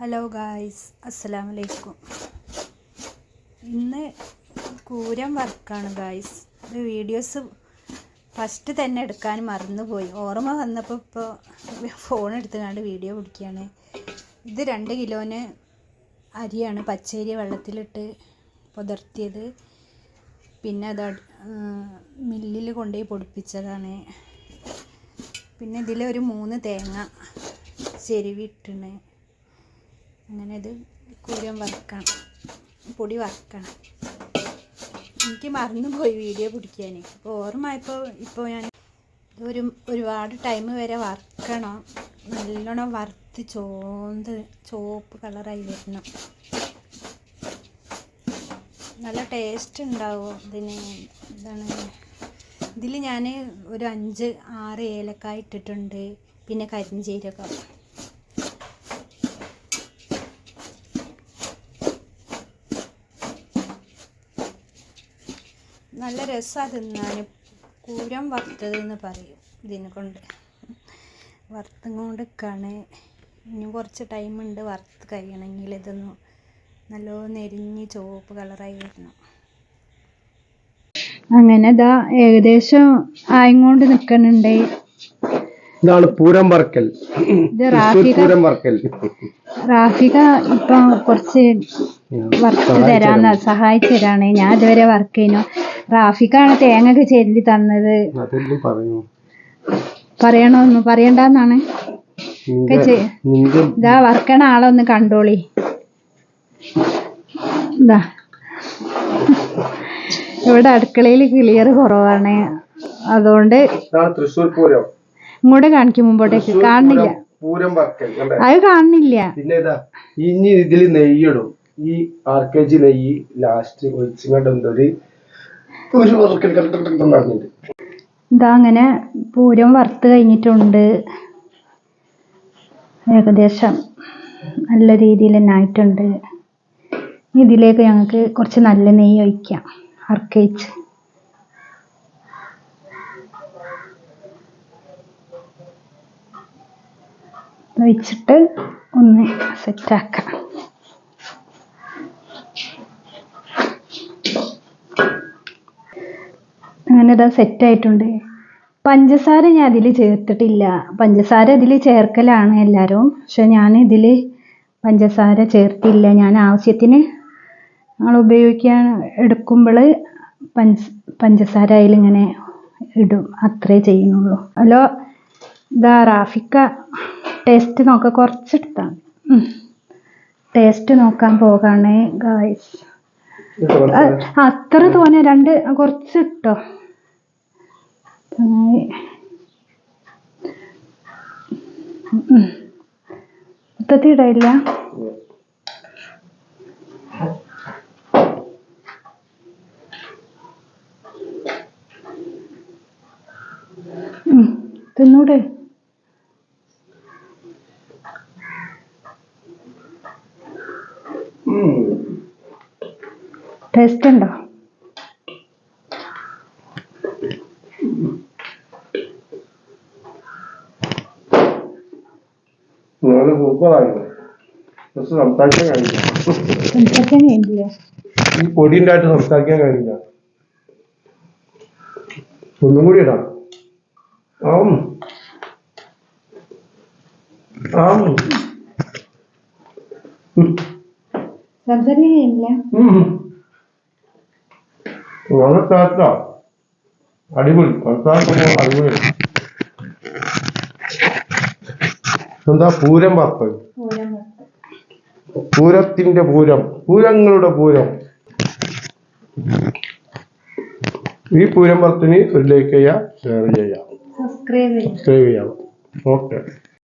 Hello guys അസ്സലാമു വലൈക്കും ഇന്ന് കൂരം വർക്കാണ് ഗായ്സ് ഇത് വീഡിയോസ് ഫസ്റ്റ് തന്നെ എടുക്കാൻ മറന്നുപോയി. ഓർമ്മ വന്നപ്പോൾ ഇപ്പോൾ ഫോൺ എടുത്തുകൊണ്ട് വീഡിയോ പിടിക്കുകയാണ് ഇത് രണ്ട് കിലോന് അരിയാണ്. പച്ചരി വെള്ളത്തിലിട്ട് പുതിർത്തിയത്. പിന്നെ അത് മില്ലിൽ കൊണ്ടുപോയി പൊടിപ്പിച്ചതാണ്. പിന്നെ ഇതിലൊരു മൂന്ന് തേങ്ങ ചെരുവിട്ടിണ് അങ്ങനെ ഇത് കുരം വറക്കണം. പൊടി വറക്കണം. എനിക്ക് മറന്നുപോയി വീഡിയോ പിടിക്കാൻ അപ്പോൾ ഓർമ്മയപ്പോൾ ഇപ്പോൾ ഞാൻ ഒരു ഒരുപാട് ടൈം വരെ വറക്കണം. നല്ലോണം വറുത്ത് ചോന്ത് ചോപ്പ് കളറായി വരണം. നല്ല ടേസ്റ്റ് ഉണ്ടാവും ഇതിന്? എന്താണ് ഇതിൽ ഞാൻ ഒരു അഞ്ച് ആറ് ഏലക്കായ ഇട്ടിട്ടുണ്ട്. പിന്നെ കരിഞ്ചീരകം. നല്ല രസമാണ് തിന്നാൻ കൂരം വറുത്തത് എന്ന് പറയും ഇതിനെ കൊണ്ട്. വറുത്തും കൊണ്ട് നിൽക്കുകയാണ് ഇനി കുറച്ച് ടൈമുണ്ട് വറുത്ത് കഴിയണമെങ്കിൽ ഇതൊന്ന് നല്ലോണം നെരിഞ്ഞ് ചുവപ്പ് കളറായി വരണം. അങ്ങനെ ഇതാ ഏകദേശം ആയിക്കൊണ്ട് നിൽക്കണുണ്ട് ഇതാണ് പൂരം വർക്കൽ ഇത് തൃശ്ശൂർ റാഫിക പൂരം വർക്കൽ റാഫിക ഇപ്പം കുറച്ച് വർക്ക് തരാന്ന് സഹായിച്ചു തരാണ്. ഞാൻ ഇതുവരെ വർക്ക് ചെയ്യുന്നു റാഫിക്കാണ് തേങ്ങ ഒക്കെ ചെല്ലി തന്നത് പറയണോന്ന് പറയണ്ടെന്നാണ്. ഇതാ വർക്കണ ആളെ ഒന്ന് കണ്ടോളി. ഇതാ. ഇവിടെ അടുക്കളയിൽ ക്ലിയർ കുറവാണ്. അതുകൊണ്ട് തൃശ്ശൂർ പൂരം. ഇങ്ങോട്ട് കാണിക്കും മുമ്പോട്ടേക്ക്. കാണില്ല. പൂരം- അത് കാണുന്നില്ല പിന്നെ ഇനി ഇതിൽ നെയ്യിടും ഈ ആർ കെ ജി നെയ്യ് ലാസ്റ്റ് ഒഴിച്ചുകൊണ്ട് എന്തൊരു ഇതാ അങ്ങനെ പൂരം വറുത്ത് കഴിഞ്ഞിട്ടുണ്ട്. ഏകദേശം നല്ല രീതിയിൽ തന്നെ ആയിട്ടുണ്ട്. ഇതിലേക്ക് ഞങ്ങൾക്ക് കുറച്ച് നല്ല നെയ്യ് ഒഴിക്കാം. അർക്കയിച്ച്. ഒഴിച്ചിട്ട് ഒന്ന് സെറ്റാക്കാം അങ്ങനെ ഇതാ സെറ്റായിട്ടുണ്ട് പഞ്ചസാര ഞാൻ അതിൽ ചേർത്തിട്ടില്ല. പഞ്ചസാര ഇതിൽ ചേർക്കലാണ് എല്ലാവരും പക്ഷെ ഞാൻ ഇതിൽ പഞ്ചസാര ചേർത്തില്ല. ഞാൻ ആവശ്യത്തിന് നമ്മൾ ഉപയോഗിക്കാൻ എടുക്കുമ്പോൾ പഞ്ച പഞ്ചസാര അതിലിങ്ങനെ ഇടും. അത്രേ ചെയ്യുന്നുള്ളൂ. ഹലോ ഇതാ റാഫിക്ക. ടേസ്റ്റ് നോക്കാം. കുറച്ചെടുത്താൽ ടേസ്റ്റ് നോക്കാൻ പോകാണേ ഗായ്സ് അത്ര തോന്നെ രണ്ട് കുറച്ച് ഉം. മൊത്തത്തിൽ ഇടയില്ല തിന്നൂടെ ടേസ്റ്റ് ഉണ്ടോ? നിങ്ങൾ സൂപ്പറായിരുന്നു കുറച്ച് സംസാരിക്കാൻ കഴിയില്ല. സംസാരിക്കാൻ കഴിയില്ല. ഈ പൊടിന്റെ ആയിട്ട് സംസാരിക്കാൻ കഴിയില്ല. ഒന്നും കൂടി ഇടാം. ആം. ആം. സംസാരിക്കാൻ കഴിയില്ല. വളരെ അടിപൊളി. സംസാരിക്കുമ്പോൾ അടിപൊളി. എന്താ പൂരം പത്ത്. പൂരത്തിന്റെ പൂരം. പൂരങ്ങളുടെ പൂരം. ഈ പൂരം പത്തിന് ഒരു ലൈക്ക് ചെയ്യാം ഷെയർ ചെയ്യും. സബ്സ്ക്രൈബ് ചെയ്യാം. ഓക്കെ